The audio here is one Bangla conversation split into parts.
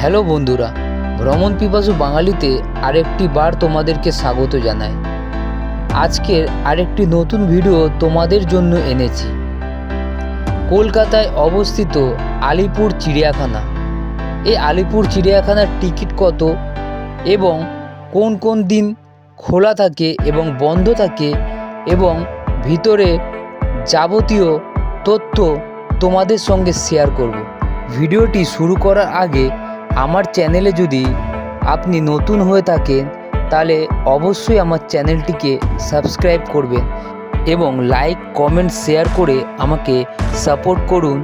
হ্যালো বন্ধুরা, ভ্রমণ পিপাসু বাঙালিতে আরেকটি বার তোমাদেরকে স্বাগত জানাই। আজকের আরেকটি নতুন ভিডিও তোমাদের জন্য এনেছি। কলকাতায় অবস্থিত আলিপুর চিড়িয়াখানা। এই আলিপুর চিড়িয়াখানার টিকিট কত এবং কোন কোন দিন খোলা থাকে এবং বন্ধ থাকে এবং ভিতরে যাবতীয় তথ্য তোমাদের সঙ্গে শেয়ার করব। ভিডিওটি শুরু করার আগে আমার চ্যানেলে যদি আপনি নতুন হয়ে থাকেন, তাহলে অবশ্যই আমার চ্যানেলটিকে সাবস্ক্রাইব করবেন এবং লাইক, কমেন্ট, শেয়ার করে আমাকে সাপোর্ট করুন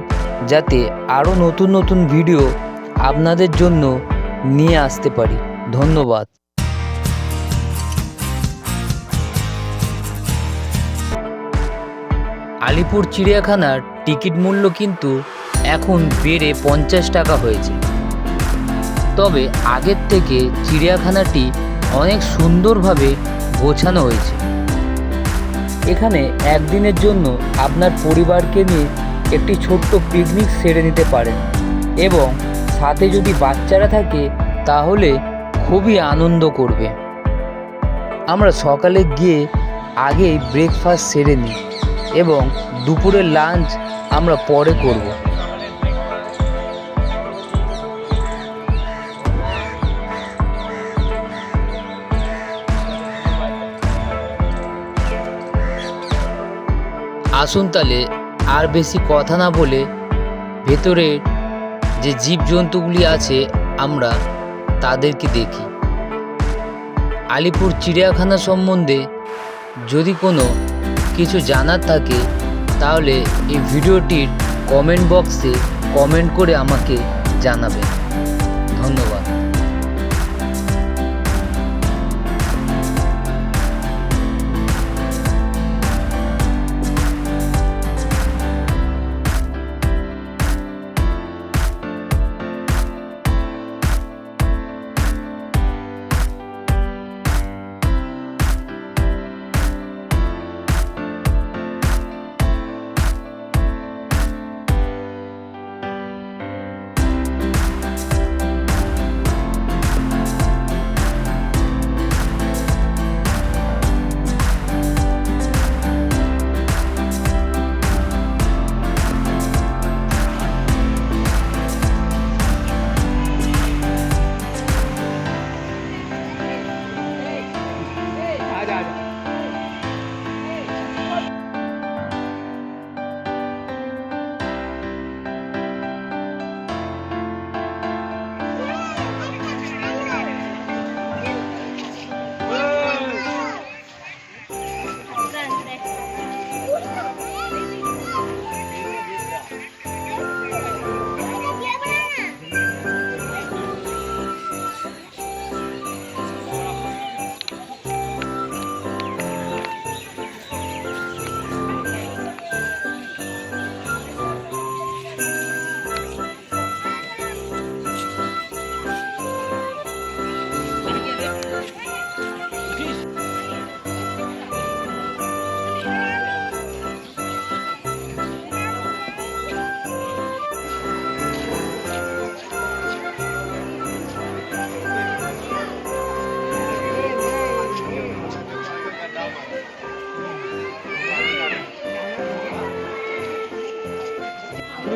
যাতে আরও নতুন নতুন ভিডিও আপনাদের জন্য নিয়ে আসতে পারি। ধন্যবাদ। আলিপুর চিড়িয়াখানার টিকিট মূল্য কিন্তু এখন বেড়ে পঞ্চাশ টাকা হয়েছে। তবে আগের থেকে চিড়িয়াখানাটি অনেক সুন্দরভাবে গোছানো হয়েছে। এখানে একদিনের জন্য আপনার পরিবারকে নিয়ে একটি ছোট্ট পিকনিক সেরে নিতে পারেন এবং সাথে যদি বাচ্চারা থাকে তাহলে খুবই আনন্দ করবে। আমরা সকালে গিয়ে আগেই ব্রেকফাস্ট সেরে নিই এবং দুপুরের লাঞ্চ আমরা পরে করব। আসুন তাহলে আর বেশি কথা না বলে ভেতরে যে জীবজন্তুগুলি আছে আমরা তাদেরকে দেখি। আলিপুর চিড়িয়াখানা সম্বন্ধে যদি কোনো কিছু জানার থাকে, তাহলে এই ভিডিওটির কমেন্ট বক্সে কমেন্ট করে আমাকে জানাবেন। ধন্যবাদ।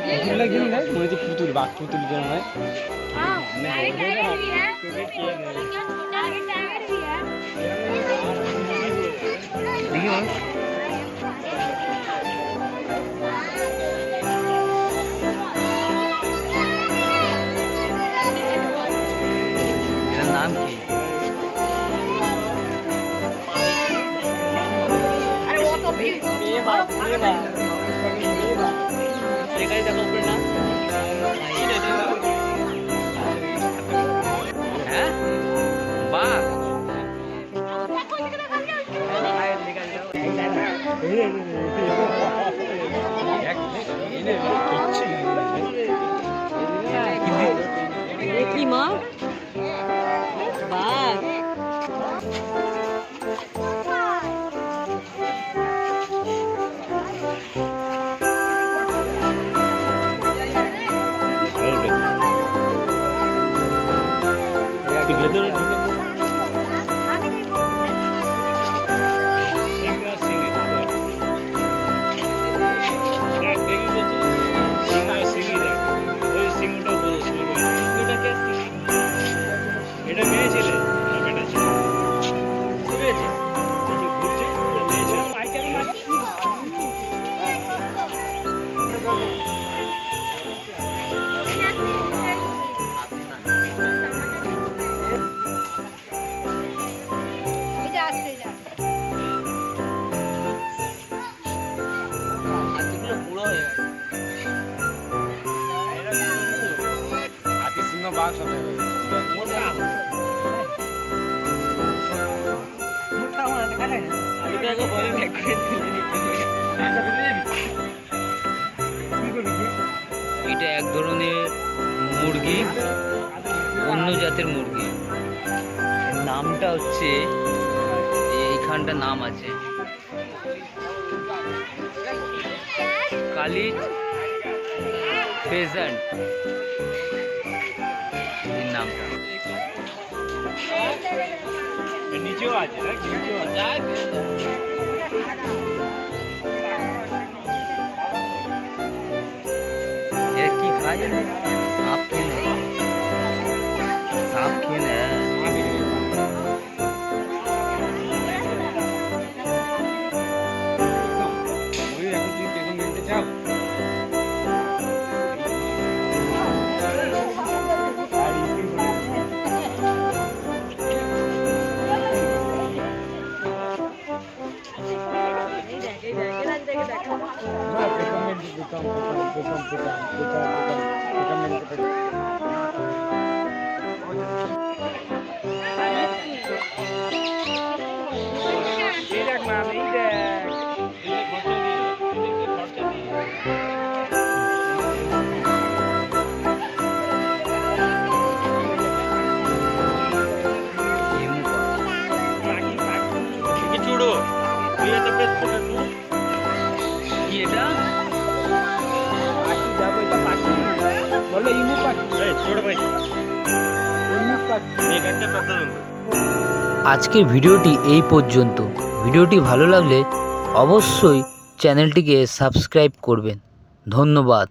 পুতুল লাগছে না মনে হচ্ছে পুতুল বাঘ পুতুল যেন হয় দেখি মানুষ এটার নাম কি হ্যাঁ Kim á? এটা এক ধরনের মুরগি অন্য জাতের মুরগি। নামটা হচ্ছে এইখানটা নাম আছে। কালি ফেজান্ট এর নামটা নিচেও আছে নিচেও কি খায় জানো পাখি যাবো এটা পাখি বলে ইমু পাখি এই ছোট ভাই ইমু পাখি এখানটা কথা বলবো আজকের ভিডিওটি এই পর্যন্ত ভিডিওটি ভালো লাগলে অবশ্যই চ্যানেলটিকে সাবস্ক্রাইব করবেন। ধন্যবাদ।